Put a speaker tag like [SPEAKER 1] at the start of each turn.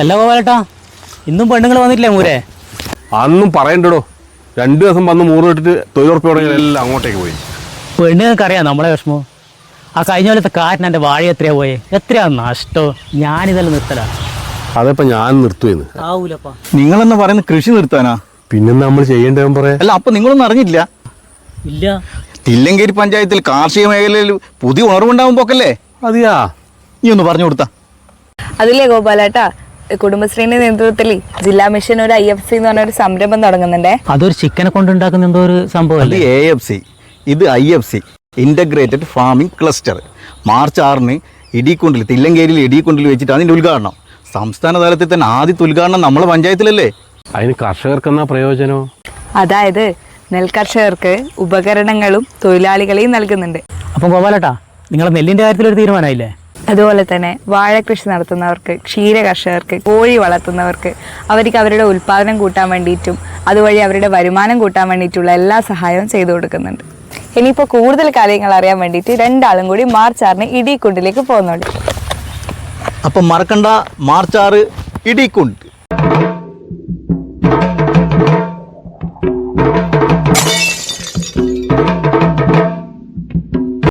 [SPEAKER 1] അല്ല ഗോപാലേട്ടാ ഇന്നും പെണ്ണുങ്ങൾ വന്നിട്ടില്ലേ മൂരെ?
[SPEAKER 2] അന്നും പറയണ്ടടോ. രണ്ടു ദിവസം വന്ന് മൂറ് ഇട്ടിട്ട് തൊഴിലുറപ്പ് തുടങ്ങി എല്ലാം അങ്ങോട്ടേക്ക് പോയി.
[SPEAKER 1] പെണ്ണുങ്ങൾക്ക് അറിയാം നമ്മളെ വിഷമം. ആ കഴിഞ്ഞ പോലത്തെ കാറ്റിന് എന്റെ വാഴ എത്രയാ പോയെ? എത്രയാ നഷ്ടോ? ഞാനിതെല്ലാം നിർത്തലാ.
[SPEAKER 2] അതിപ്പോ ഞാൻ നിർത്തുവെന്ന്.
[SPEAKER 1] ആവൂലപ്പാ.
[SPEAKER 3] നിങ്ങളെന്ന് പറയുന്ന കൃഷി നിർത്താനാ?
[SPEAKER 2] പിന്നെ നമ്മൾ ചെയ്യേണ്ടവൻ പറയാം?
[SPEAKER 3] അല്ല അപ്പൊ നിങ്ങളൊന്നും അറിഞ്ഞില്ല?
[SPEAKER 1] ഇല്ല.
[SPEAKER 3] തില്ലങ്കേരി പഞ്ചായത്തിൽ കാർഷിക മേഖലയിൽ പുതിയ ഉണർവുണ്ടാകുമ്പോക്കല്ലേ
[SPEAKER 2] അതെയാ?
[SPEAKER 3] നീ ഒന്ന് പറഞ്ഞു കൊടുത്താ.
[SPEAKER 4] അതില്ലേ ഗോപാലേട്ടാ? കുടുംബശ്രീന്റെ നേതൃത്വത്തിൽ ജില്ലാ മിഷൻ ഒരു ഐ എഫ് സി എന്ന് പറഞ്ഞ ഒരു സംരംഭം തുടങ്ങുന്നുണ്ടേ?
[SPEAKER 1] അതൊരു ചിക്കനെ കൊണ്ടുണ്ടാക്കുന്ന എന്തോ ഒരു സംഭവം അല്ലേ
[SPEAKER 3] എ എഫ് സി ഇത് I F C integrated farming cluster March ആറിന് ഇടിക്കുണ്ടിൽ തില്ലങ്കേരിയിൽ ഇടിക്കുണ്ടിൽ വെച്ചിട്ടാണ് ഇതിന്റെ ഉദ്ഘാടനം. സംസ്ഥാന തലത്തിൽ തന്നെ ആദ്യത്തെ ഉദ്ഘാടനം നമ്മളെ പഞ്ചായത്തിലല്ലേ?
[SPEAKER 2] അതിന് കർഷകർക്ക് എന്നാ പ്രയോജനം?
[SPEAKER 4] അതായത് നെൽകർഷകർക്ക് ഉപകരണങ്ങളും തൊഴിലാളികളെയും നൽകുന്നുണ്ട്.
[SPEAKER 1] അപ്പം ഗോപാലേട്ടാ നിങ്ങളെ നെല്ലിന്റെ കാര്യത്തിൽ ഒരു തീരുമാനമായില്ലേ?
[SPEAKER 4] അതുപോലെ തന്നെ വാഴ കൃഷി നടത്തുന്നവർക്ക് ക്ഷീര കർഷകർക്ക് കോഴി വളർത്തുന്നവർക്ക് അവർക്ക് അവരുടെ ഉൽപ്പാദനം കൂട്ടാൻ വേണ്ടിയിട്ടും അതുവഴി അവരുടെ വരുമാനം കൂട്ടാൻ വേണ്ടിയിട്ടുള്ള എല്ലാ സഹായവും ചെയ്തു കൊടുക്കുന്നുണ്ട്. ഇനിയിപ്പോൾ കൂടുതൽ കാര്യങ്ങൾ അറിയാൻ വേണ്ടിയിട്ട് രണ്ടാളും കൂടി മാർച്ച് ആറിന് ഇടിക്കുണ്ടിലേക്ക് പോകുന്നുണ്ട്.
[SPEAKER 3] അപ്പം മറക്കണ്ട മാർച്ച് ആറ് ഇടിക്കുണ്ട്.